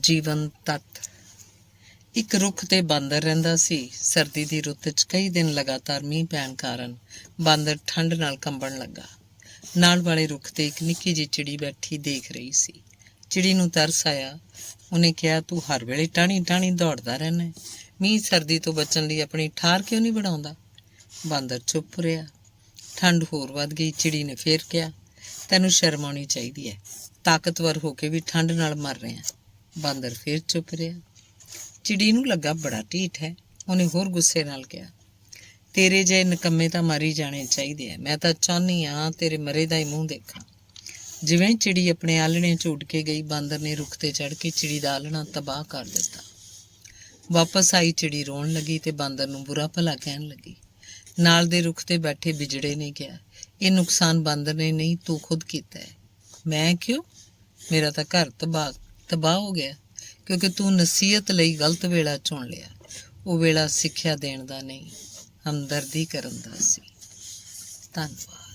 ਜੀਵਨ ਤੱਤ। ਇੱਕ ਰੁੱਖ ਤੇ ਬਾਂਦਰ ਰਹਿੰਦਾ ਸੀ। ਸਰਦੀ ਦੀ ਰੁੱਤ 'ਚ ਕਈ ਦਿਨ ਲਗਾਤਾਰ ਮੀਂਹ ਪੈਣ ਕਾਰਨ ਬਾਂਦਰ ਠੰਡ ਨਾਲ ਕੰਬਣ ਲੱਗਾ। ਨਾਲ ਵਾਲੇ ਰੁੱਖ ਤੇ ਇੱਕ ਨਿੱਕੀ ਜਿਹੀ ਚਿੜੀ ਬੈਠੀ ਦੇਖ ਰਹੀ ਸੀ। ਚਿੜੀ ਨੂੰ ਤਰਸ ਆਇਆ। ਉਹਨੇ ਕਿਹਾ, ਤੂੰ ਹਰ ਵੇਲੇ ਟਾਣੀ ਟਾਣੀ ਦੌੜਦਾ ਰਹਿਣਾ ਮੀਂਹ ਸਰਦੀ ਤੋਂ ਬਚਣ ਲਈ ਆਪਣੀ ਠਾਰ ਕਿਉਂ ਨਹੀਂ ਬਣਾਉਂਦਾ? ਬਾਂਦਰ ਚੁੱਪ ਰਿਹਾ। ਠੰਡ ਹੋਰ ਵੱਧ ਗਈ। ਚਿੜੀ ਨੇ ਫੇਰ ਕਿਹਾ, ਤੈਨੂੰ ਸ਼ਰਮ ਆਉਣੀ ਚਾਹੀਦੀ ਹੈ ਤਾਕਤਵਰ ਹੋ ਕੇ ਵੀ ਠੰਡ ਨਾਲ ਮਰ ਰਿਹਾ ਬਾਂਦਰ ਫੇਰ ਚੁੱਪ ਰਿਹਾ। ਚਿੜੀ ਨੂੰ ਲੱਗਾ ਬੜਾ ਢੀਠ ਹੈ। ਉਹਨੇ ਹੋਰ ਗੁੱਸੇ ਨਾਲ ਕਿਹਾ, ਤੇਰੇ ਜੇ ਨਕੰਮੇ ਤਾਂ ਮਾਰੀ ਜਾਣੇ ਚਾਹੀਦੇ ਆ। ਮੈਂ ਤਾਂ ਚਾਹੁੰਨੀ ਆ ਤੇਰੇ ਮਰੇ ਦਾ ਹੀ ਮੂੰਹ ਦੇਖਾਂ। ਜਿਵੇਂ ਚਿੜੀ ਆਪਣੇ ਆਲਣੇ ਚ ਉੱਡ ਕੇ ਗਈ, ਬਾਂਦਰ ਨੇ ਰੁੱਖ ਤੇ ਚੜ ਕੇ ਚਿੜੀ ਦਾ ਆਲਣਾ ਤਬਾਹ ਕਰ ਦਿੱਤਾ। ਵਾਪਸ ਆਈ ਚਿੜੀ ਰੋਣ ਲੱਗੀ ਤੇ ਬਾਂਦਰ ਨੂੰ ਬੁਰਾ ਭਲਾ ਕਹਿਣ ਲੱਗੀ। ਨਾਲ ਦੇ ਰੁੱਖ ਤੇ ਬੈਠੇ ਬਿਜੜੇ ਨੇ ਕਿਹਾ, ਇਹ ਨੁਕਸਾਨ ਬਾਂਦਰ ਨੇ ਨਹੀਂ, ਤੂੰ ਖੁਦ ਕੀਤਾ ਹੈ। ਮੈਂ ਕਿਉਂ? ਮੇਰਾ ਤਾਂ ਘਰ ਤਬਾਹ ਤਬਾਹ ਹੋ ਗਿਆ, ਕਿਉਂਕਿ ਤੂੰ ਨਸੀਹਤ ਲਈ ਗਲਤ ਵੇਲਾ ਚੁਣ ਲਿਆ। ਉਹ ਵੇਲਾ ਸਿੱਖਿਆ ਦੇਣ ਦਾ ਨਹੀਂ, ਹਮਦਰਦੀ ਕਰਨ ਦਾ ਸੀ। ਧੰਨਵਾਦ।